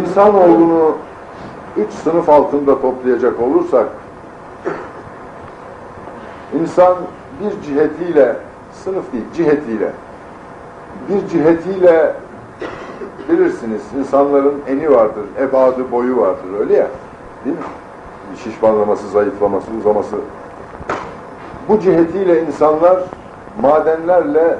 İnsanoğlunu üç sınıf altında toplayacak olursak, insan bir cihetiyle, sınıf değil, cihetiyle, bir cihetiyle bilirsiniz insanların eni vardır, ebadı boyu vardır öyle ya, değil mi? Şişmanlaması, zayıflaması, uzaması. Bu cihetiyle insanlar madenlerle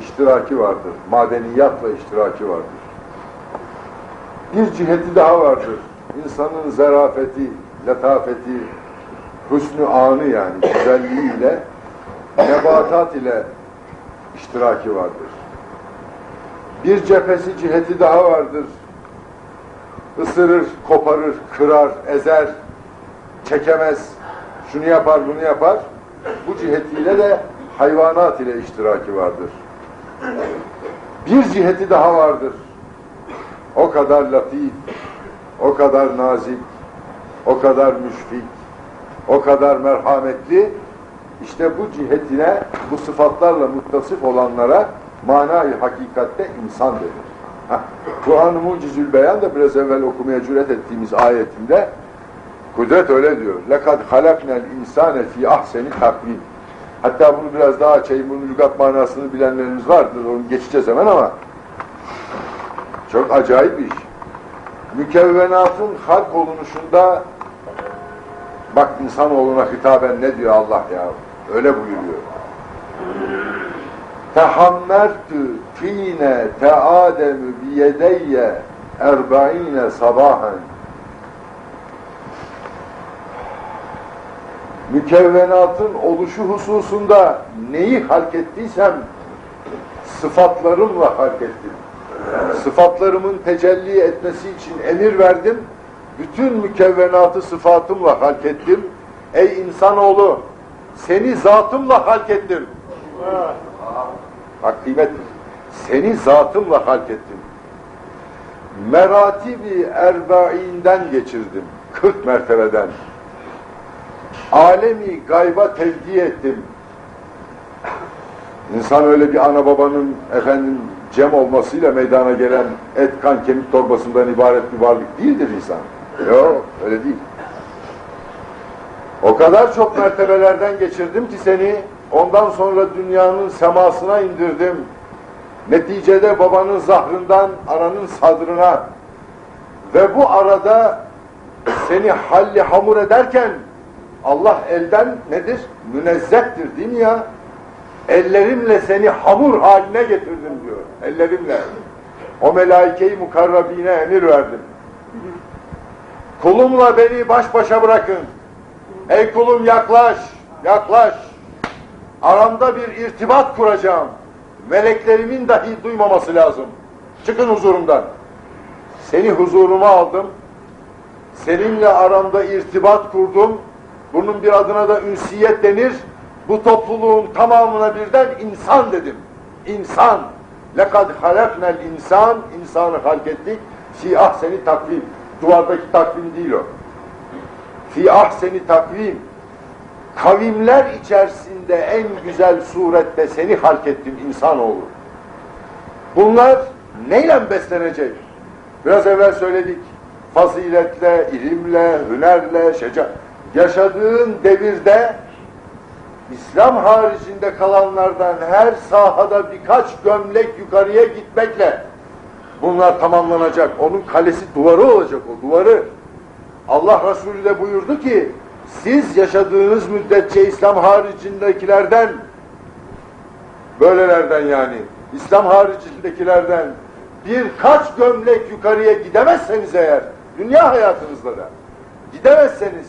iştiraki vardır, madeniyatla iştiraki vardır. Bir ciheti daha vardır. İnsanın zarafeti, letafeti, hüsnü anı yani güzelliğiyle, nebatat ile iştiraki vardır. Bir cephesi ciheti daha vardır. Isırır, koparır, kırar, ezer, çekemez, şunu yapar, bunu yapar. Bu cihetiyle de hayvanat ile iştiraki vardır. Bir ciheti daha vardır. O kadar latif, o kadar nazik, o kadar müşfik, o kadar merhametli. İşte bu cihetine, bu sıfatlarla muttasıf olanlara manayı hakikatte insan denir. Heh, Kur'an-ı Mucizül Beyan da biraz evvel okumaya cüret ettiğimiz ayetinde Kudret öyle diyor. لَقَدْ خَلَقْنَا الْاِنْسَانَ ف۪ي ahseni takvim. Hatta bunu biraz daha açayım, bunun lügat manasını bilenleriniz vardır, onu geçeceğiz hemen ama çok acayip bir iş. Mükevvenatın halk olunuşunda bak insanoğluna hitaben ne diyor Allah ya? Öyle buyuruyor. Tehammertü fîne teâdemü biyedeyye erba'ine sabahen mükevvenatın oluşu hususunda neyi halk ettiysem sıfatlarımla halk ettim. Sıfatlarımın tecelli etmesi için emir verdim. Bütün mükevvenatı sıfatımla halk ettim. Ey insanoğlu seni zatımla halk ettim. Bak kıymet seni zatımla halk ettim. Meratibi erbainden geçirdim. 40 mertebeden alemi gayba tevdi ettim. İnsan öyle bir ana babanın efendim cem olmasıyla meydana gelen et, kan, kemik torbasından ibaret bir varlık değildir insan. Yok, öyle değil. O kadar çok mertebelerden geçirdim ki seni, ondan sonra dünyanın semasına indirdim. Neticede babanın zahrından ananın sadrına ve bu arada seni halli hamur ederken Allah elden nedir? Münezzehtir değil mi ya? Ellerimle seni hamur haline getirdim diyor. Ellerimle. O melaike-i mukarrabine emir verdim. Kulumla beni baş başa bırakın. Ey kulum yaklaş, yaklaş. Aramda bir irtibat kuracağım. Meleklerimin dahi duymaması lazım. Çıkın huzurumdan. Seni huzuruma aldım. Seninle aramda irtibat kurdum. Bunun bir adına da ünsiyet denir. Bu topluluğun tamamına birden insan dedim. İnsan. Lekad halaknel insan. insanı halk ettik. Fi ahseni takvim. Duvardaki takvim değil o. Fi ahseni takvim. Kavimler içerisinde en güzel surette seni halk ettim insanoğlu. Bunlar neyle beslenecek? Biraz evvel söyledik. Faziletle, ilimle, hünerle, şeca yaşadığın devirde İslam haricinde kalanlardan her sahada birkaç gömlek yukarıya gitmekle bunlar tamamlanacak. Onun kalesi duvarı olacak o duvarı. Allah Resulü de buyurdu ki siz yaşadığınız müddetçe İslam haricindekilerden böylelerden yani İslam haricindekilerden birkaç gömlek yukarıya gidemezseniz eğer dünya hayatınızda da gidemezseniz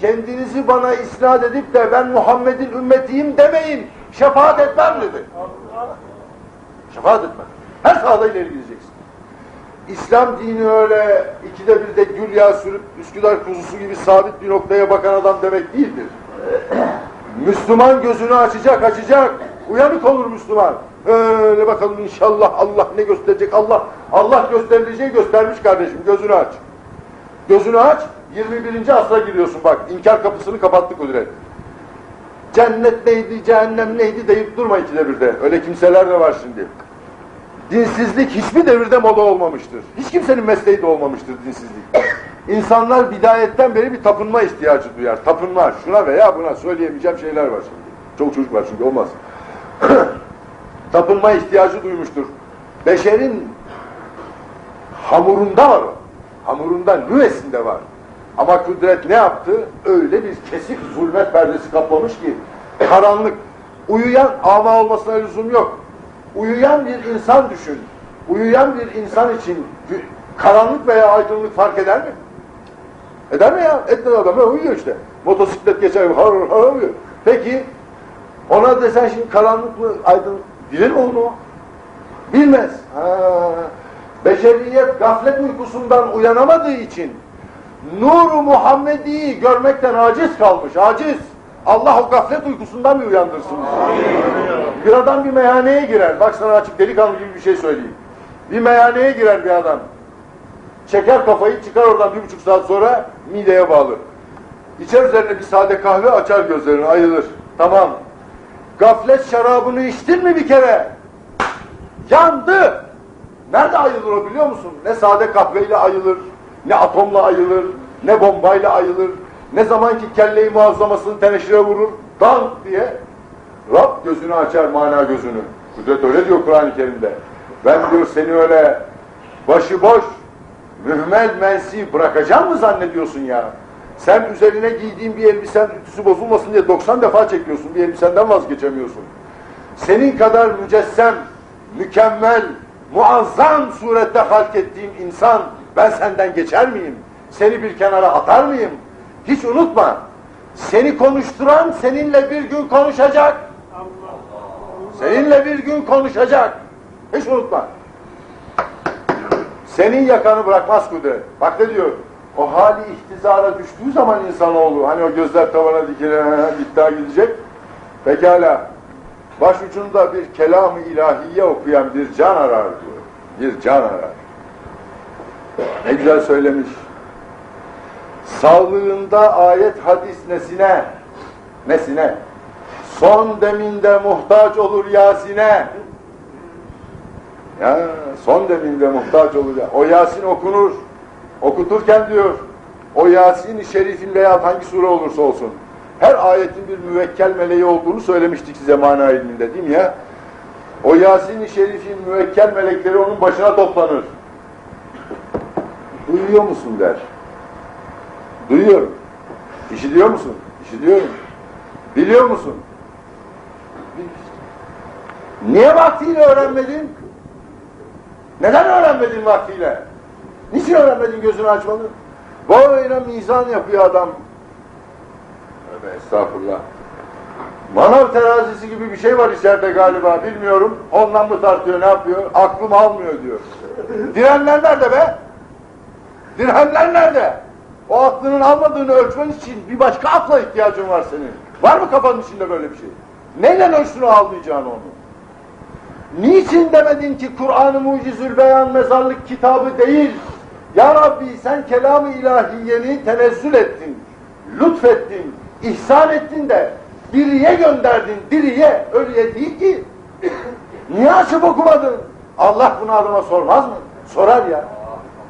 kendinizi bana isnat edip de ben Muhammed'in ümmetiyim demeyin. Şefaat etmem dedi. Şefaat etmem. Her sahada ileri gideceksin. İslam dini öyle ikide bir de gül yağı sürüp Üsküdar kuzusu gibi sabit bir noktaya bakan adam demek değildir. Müslüman gözünü açacak, açacak. Uyanık olur Müslüman. Öyle bakalım inşallah Allah ne gösterecek? Allah Allah gösterileceği göstermiş kardeşim. Gözünü aç. Gözünü aç. 21. asra giriyorsun bak. İnkar kapısını kapattık Kudret. Cennet neydi, cehennem neydi deyip durma ikide birde. Öyle kimseler de var şimdi. Dinsizlik hiçbir devirde moda olmamıştır. Hiç kimsenin mesleği de olmamıştır dinsizlik. İnsanlar bidayetten beri bir tapınma ihtiyacı duyar. Tapınma, şuna veya buna söyleyemeyeceğim şeyler var şimdi. Çok çocuk var çünkü olmaz. tapınma ihtiyacı duymuştur. Beşerin hamurunda var o. Hamurunda, nüvesinde var. Ama kudret ne yaptı? Öyle bir kesik zulmet perdesi kaplamış ki karanlık. Uyuyan ama olmasına lüzum yok. Uyuyan bir insan düşün. Uyuyan bir insan için karanlık veya aydınlık fark eder mi? Eder mi ya? Etmez adam. Uyuyor işte. Motosiklet geçer. Har har uyuyor. Peki ona desen şimdi karanlık mı aydınlık? Bilir mi onu? Bilmez. Ha. Beşeriyet gaflet uykusundan uyanamadığı için Nur-u Muhammedi'yi görmekten aciz kalmış. Aciz. Allah o gaflet uykusundan bir uyandırsın. Bir adam bir meyhaneye girer. Bak sana açık delikanlı gibi bir şey söyleyeyim. Bir meyhaneye girer bir adam. Çeker kafayı çıkar oradan bir buçuk saat sonra mideye bağlı. İçer üzerine bir sade kahve açar gözlerini ayılır. Tamam. Gaflet şarabını içtin mi bir kere? Yandı. Nerede ayılır o biliyor musun? Ne sade kahveyle ayılır, ne atomla ayılır, ne bombayla ayılır, ne zaman ki kelleyi muazzamasını teneşire vurur, dank diye Rab gözünü açar mana gözünü. Kudret öyle diyor Kur'an-ı Kerim'de. Ben diyor seni öyle başıboş, mühmel mensi bırakacağım mı zannediyorsun ya? Sen üzerine giydiğin bir elbisen ütüsü bozulmasın diye 90 defa çekiyorsun. Bir elbisenden vazgeçemiyorsun. Senin kadar mücessem, mükemmel, muazzam surette halk ettiğim insan ben senden geçer miyim? Seni bir kenara atar mıyım? Hiç unutma. Seni konuşturan seninle bir gün konuşacak. Seninle bir gün konuşacak. Hiç unutma. Senin yakanı bırakmaz kudret. Bak ne diyor? O hali ihtizara düştüğü zaman insanoğlu, hani o gözler tavana dikilen, iddia gidecek. Pekala, başucunda bir kelam-ı ilahiye okuyan bir can arar diyor. Bir can arar. Ne güzel söylemiş. Sağlığında ayet hadis nesine, nesine, son deminde muhtaç olur Yasin'e. Ya son deminde muhtaç olur. O Yasin okunur. Okuturken diyor, o Yasin-i Şerif'in veya hangi sure olursa olsun, her ayetin bir müvekkel meleği olduğunu söylemiştik size mana ilminde değil mi ya? O Yasin-i Şerif'in müvekkel melekleri onun başına toplanır. Duyuyor musun der. Duyuyorum. İşitiyor musun? İşitiyorum. Biliyor musun? Niye vaktiyle öğrenmedin? Neden öğrenmedin vaktiyle? Niçin öğrenmedin gözünü açmalı? Böyle mizan yapıyor adam. Tövbe estağfurullah. Manav terazisi gibi bir şey var içeride galiba bilmiyorum. Ondan mı tartıyor ne yapıyor? Aklım almıyor diyor. Direnler nerede be? Dirhemler nerede? O aklının almadığını ölçmen için bir başka akla ihtiyacın var senin. Var mı kafanın içinde böyle bir şey? Neyle ölçtüğünü almayacağını onu? Niçin demedin ki Kur'an-ı Mucizül Beyan mezarlık kitabı değil? Ya Rabbi sen kelam-ı ilahiyeni tenezzül ettin, lütfettin, ihsan ettin de diriye gönderdin, diriye, ölüye değil ki. Niye açıp okumadın? Allah bunu adama sormaz mı? Sorar ya.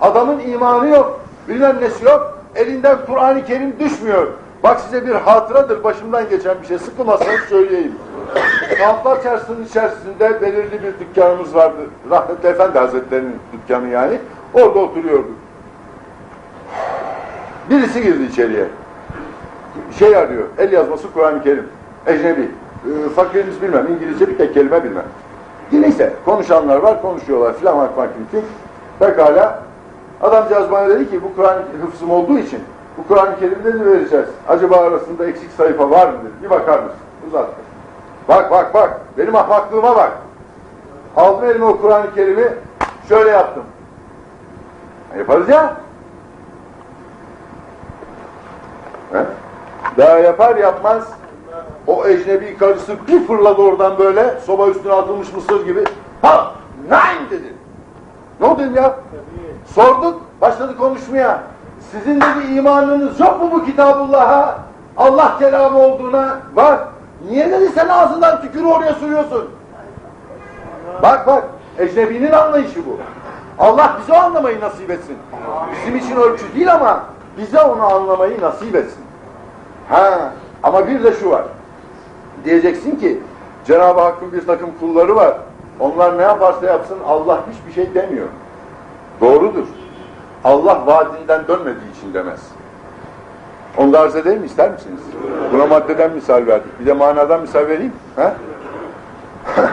Adamın imanı yok, bilmem nesi yok, elinden Kur'an-ı Kerim düşmüyor. Bak size bir hatıradır, başımdan geçen bir şey. Sıkılmazsanız söyleyeyim. Kamplar Çarşısı'nın içerisinde belirli bir dükkanımız vardı. Rahmetli Efendi Hazretleri'nin dükkanı yani. Orada oturuyorduk. Birisi girdi içeriye. Şey arıyor, el yazması Kur'an-ı Kerim. Ecnebi. Ee, fakiriniz bilmem, İngilizce bir tek kelime bilmem. Neyse, konuşanlar var, konuşuyorlar filan bak. Pekala. Adamcağız bana dedi ki bu Kur'an hıfzım olduğu için bu Kur'an-ı Kerim'de ne vereceğiz? Acaba arasında eksik sayfa var mı dedi. Bir bakar mısın? Uzattı. Bak bak bak. Benim ahmaklığıma bak. Aldım elime o Kur'an-ı Kerim'i şöyle yaptım. Yaparız ya. He? Daha yapar yapmaz o ecnebi karısı bir fırladı oradan böyle soba üstüne atılmış mısır gibi. Ha! Nein dedi. Ne oldu ya? Sorduk, başladı konuşmaya. Sizin dedi imanınız yok mu bu kitabullah'a? Allah kelamı olduğuna var. Niye dedi sen ağzından tükürü oraya sürüyorsun? Bak bak, Ecnebinin anlayışı bu. Allah bize anlamayı nasip etsin. Bizim için ölçü değil ama bize onu anlamayı nasip etsin. Ha, ama bir de şu var. Diyeceksin ki Cenab-ı Hakk'ın bir takım kulları var. Onlar ne yaparsa yapsın Allah hiçbir şey demiyor. Doğrudur. Allah vaadinden dönmediği için demez. Onu da arz edeyim mi? ister misiniz? Buna maddeden misal verdik. Bir de manadan misal vereyim. He?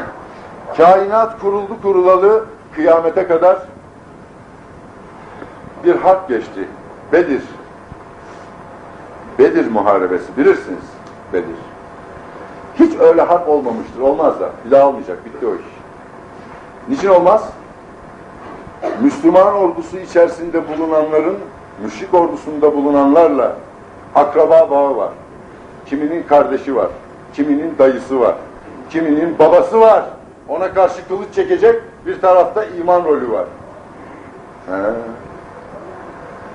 Kainat kuruldu kurulalı kıyamete kadar bir harp geçti. Bedir. Bedir muharebesi. Bilirsiniz Bedir. Hiç öyle harp olmamıştır. Olmaz da. Bir daha olmayacak. Bitti o iş. Niçin olmaz? Müslüman ordusu içerisinde bulunanların, müşrik ordusunda bulunanlarla akraba bağı var. Kiminin kardeşi var. Kiminin dayısı var. Kiminin babası var. Ona karşı kılıç çekecek bir tarafta iman rolü var. He.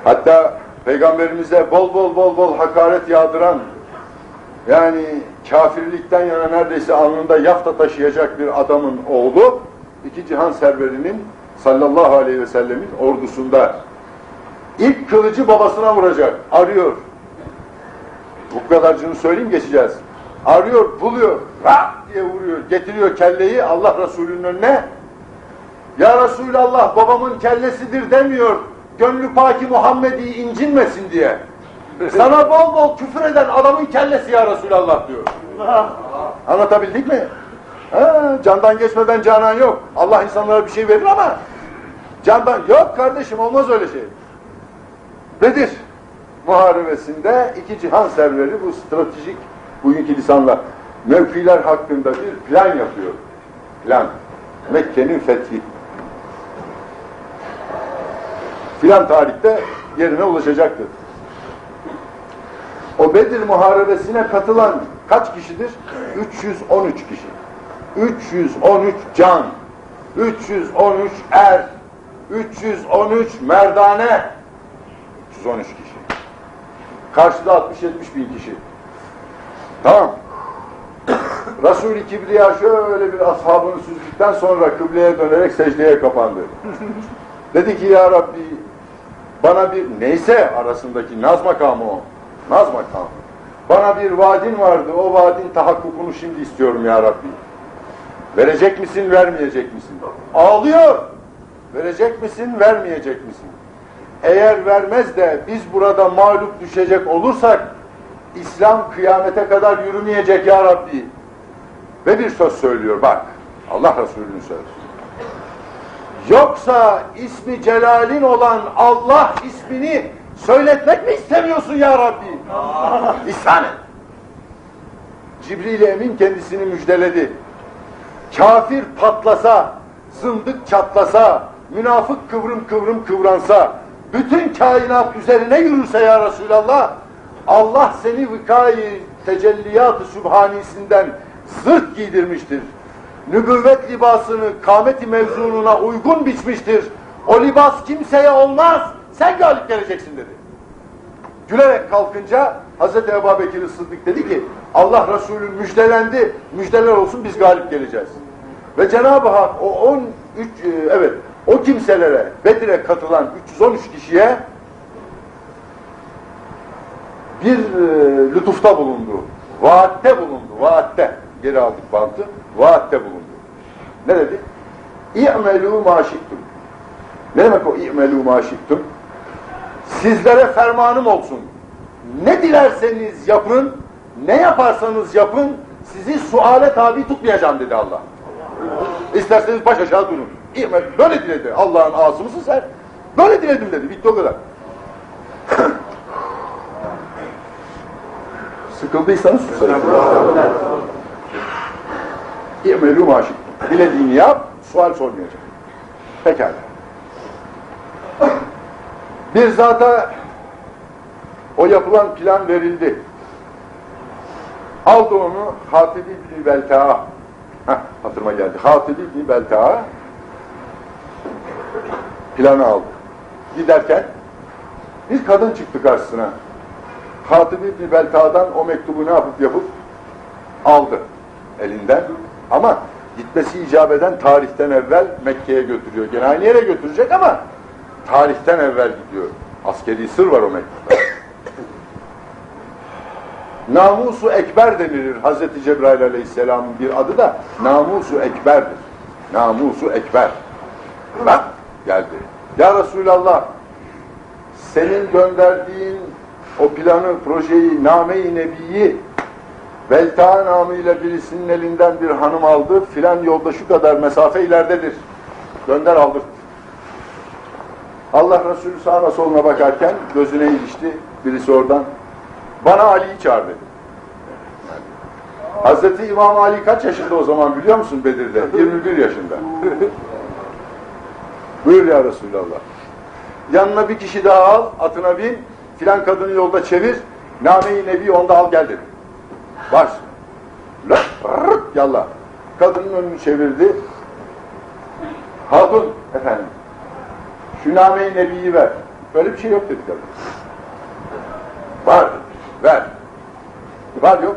Hatta peygamberimize bol bol bol bol hakaret yağdıran yani kafirlikten yana neredeyse alnında yafta taşıyacak bir adamın oğlu iki cihan serverinin sallallahu aleyhi ve sellemin ordusunda ilk kılıcı babasına vuracak. Arıyor. Bu kadarcını söyleyeyim geçeceğiz. Arıyor, buluyor, rak diye vuruyor, getiriyor kelleyi Allah Resulü'nün önüne. Ya Resulallah babamın kellesidir demiyor. Gönlü paki Muhammed'i incinmesin diye. Sana bol bol küfür eden adamın kellesi ya Resulallah diyor. Anlatabildik mi? Ha, candan geçmeden canan yok. Allah insanlara bir şey verir ama candan yok kardeşim olmaz öyle şey. Bedir muharebesinde iki cihan serveri bu stratejik bugünkü lisanla mevkiler hakkında bir plan yapıyor. Plan. Mekke'nin fethi. Filan tarihte yerine ulaşacaktır. O Bedir muharebesine katılan kaç kişidir? 313 kişi. 313 can, 313 er, 313 merdane, 313 kişi. Karşıda 60-70 bin kişi. Tamam. Resul-i Kibriya şöyle bir ashabını süzdükten sonra kıbleye dönerek secdeye kapandı. Dedi ki ya Rabbi bana bir neyse arasındaki naz makamı o. Naz makamı. Bana bir vaadin vardı. O vaadin tahakkukunu şimdi istiyorum ya Rabbi. Verecek misin, vermeyecek misin? Ağlıyor. Verecek misin, vermeyecek misin? Eğer vermez de biz burada mağlup düşecek olursak İslam kıyamete kadar yürümeyecek ya Rabbi. Ve bir söz söylüyor bak. Allah Resulü'nün sözü. Yoksa ismi celalin olan Allah ismini söyletmek mi istemiyorsun ya Rabbi? İhsan et. Cibril Emin kendisini müjdeledi. Kafir patlasa, zındık çatlasa, münafık kıvrım kıvrım kıvransa, bütün kainat üzerine yürürse ya Resulallah, Allah seni vikayi tecelliyat-ı sübhanisinden zırt giydirmiştir. Nübüvvet libasını kâmeti mevzununa uygun biçmiştir. O libas kimseye olmaz, sen galip geleceksin dedi. Gülerek kalkınca Hz. Ebu Bekir Sıddık dedi ki Allah Resulü müjdelendi, müjdeler olsun biz galip geleceğiz. Ve Cenab-ı Hak o 13 e, evet o kimselere Bedir'e katılan 313 kişiye bir e, lütufta bulundu. Vaatte bulundu. Vaatte. Geri aldık bantı. Vaatte bulundu. Ne dedi? İ'melû maşiktum. Ne demek o i'melû maşiktum? Sizlere fermanım olsun. Ne dilerseniz yapın, ne yaparsanız yapın, sizi suale tabi tutmayacağım dedi Allah. İsterseniz baş aşağı durun. Böyle diledi. Allah'ın ağası mısın sen? Böyle diledim dedi. Bitti o kadar. Sıkıldıysanız susayın. İ'melû maşik. Dilediğini yap, sual sormayacak. Pekala. Bir zata o yapılan plan verildi. Aldı onu Hatib İbni Belta'a. Heh, hatırıma geldi. Hatib İbni Belta'a planı aldı. Giderken bir kadın çıktı karşısına. Hatib İbni Belta'dan o mektubu ne yapıp yapıp aldı elinden. Ama gitmesi icap eden tarihten evvel Mekke'ye götürüyor. Gene aynı yere götürecek ama tarihten evvel gidiyor. Askeri sır var o mektupta. Namusu Ekber denilir. Hazreti Cebrail Aleyhisselam'ın bir adı da Namusu Ekber'dir. Namusu Ekber. Bak geldi. Ya Resulallah senin gönderdiğin o planı, projeyi, name-i nebiyi Velta namıyla birisinin elinden bir hanım aldı. Filan yolda şu kadar mesafe ileridedir. Gönder aldır. Allah Resulü sağına soluna bakarken gözüne ilişti. Birisi oradan bana Ali'yi çağır dedi. Hazreti İmam Ali kaç yaşında o zaman biliyor musun Bedir'de? 21 yaşında. Buyur ya Resulallah. Yanına bir kişi daha al, atına bin, filan kadını yolda çevir, name-i nebi onda al gel dedi. Baş. Rrrt, yallah. Kadının önünü çevirdi. Hatun efendim. Şu name-i nebiyi ver. Böyle bir şey yok dedi kadın. Var. Ver. Var yok.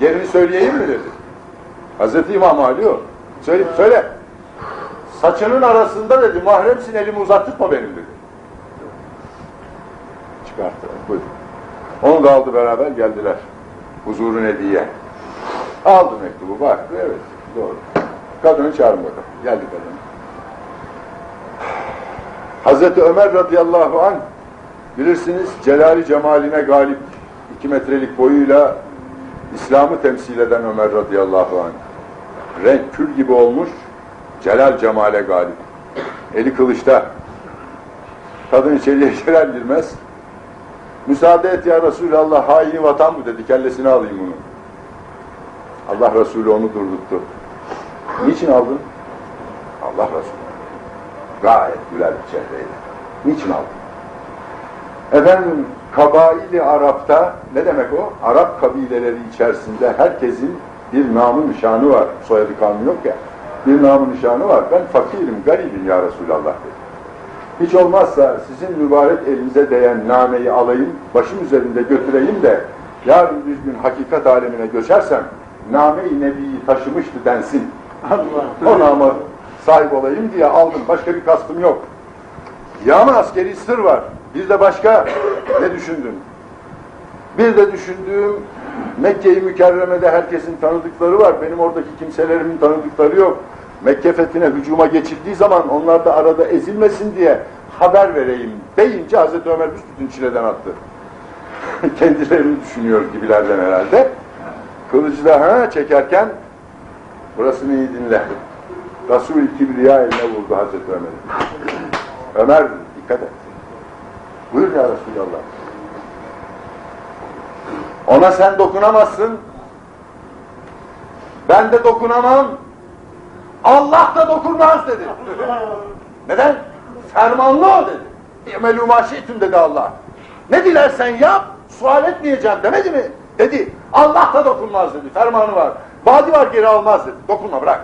Yerini söyleyeyim mi dedi. Hazreti İmam Ali o. Söyle, söyle. Saçının arasında dedi, mahremsin elimi uzattırma benim dedi. Çıkarttı. Buyur. Onu da aldı beraber geldiler. Huzurun hediye. Aldı mektubu baktı, evet doğru. Kadını çağırın bakalım. Geldi kadın. Hazreti Ömer radıyallahu anh bilirsiniz celali cemaline galip iki metrelik boyuyla İslam'ı temsil eden Ömer radıyallahu anh. Renk kül gibi olmuş, celal cemale galip. Eli kılıçta. Kadın içeriye girer girmez. Müsaade et ya Resulallah haini vatan bu dedi. Kellesini alayım bunu. Allah Resulü onu durdurttu. Niçin aldın? Allah Resulü. Gayet güler bir çehreyle. Niçin aldın? Efendim kabaili Arap'ta ne demek o? Arap kabileleri içerisinde herkesin bir namı nişanı var. Soyadı kanunu yok ya. Bir namı nişanı var. Ben fakirim, garibim ya Resulallah dedi. Hiç olmazsa sizin mübarek elinize değen nameyi alayım, başım üzerinde götüreyim de yarın bir gün hakikat alemine göçersem name-i nebiyi taşımıştı densin. o nama sahip olayım diye aldım. Başka bir kastım yok. Ya ama askeri sır var. Bir de başka ne düşündün? Bir de düşündüğüm Mekke-i Mükerreme'de herkesin tanıdıkları var. Benim oradaki kimselerimin tanıdıkları yok. Mekke fethine hücuma geçildiği zaman onlar da arada ezilmesin diye haber vereyim deyince Hazreti Ömer büsbütün çileden attı. Kendilerini düşünüyor gibilerden herhalde. Kılıcı da ha çekerken burasını iyi dinle. Resul-i Kibriya eline vurdu Hazreti Ömer'i. Ömer dikkat et. Buyur ya Resulallah. Ona sen dokunamazsın. Ben de dokunamam. Allah da dokunmaz dedi. Neden? Fermanlı o dedi. İ'melû maşi'tüm dedi Allah. Ne dilersen yap, sual etmeyeceğim demedi mi? Dedi. Allah da dokunmaz dedi. Fermanı var. Vadi var geri almaz dedi. Dokunma bırak.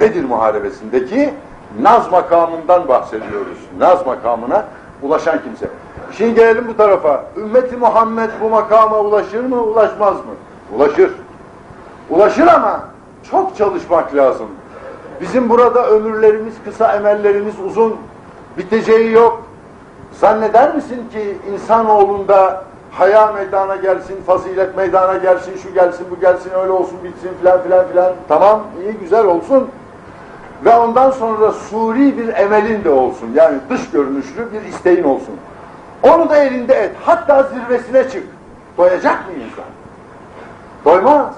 Bedir Muharebesi'ndeki Naz makamından bahsediyoruz. Naz makamına ulaşan kimse. Şimdi gelelim bu tarafa. Ümmeti Muhammed bu makama ulaşır mı, ulaşmaz mı? Ulaşır. Ulaşır ama çok çalışmak lazım. Bizim burada ömürlerimiz kısa, emellerimiz uzun. Biteceği yok. Zanneder misin ki insanoğlunda haya meydana gelsin, fazilet meydana gelsin, şu gelsin, bu gelsin, öyle olsun, bitsin filan filan filan. Tamam, iyi, güzel olsun. Ve ondan sonra suri bir emelin de olsun. Yani dış görünüşlü bir isteğin olsun. Onu da elinde et. Hatta zirvesine çık. Doyacak mı insan? Doymaz.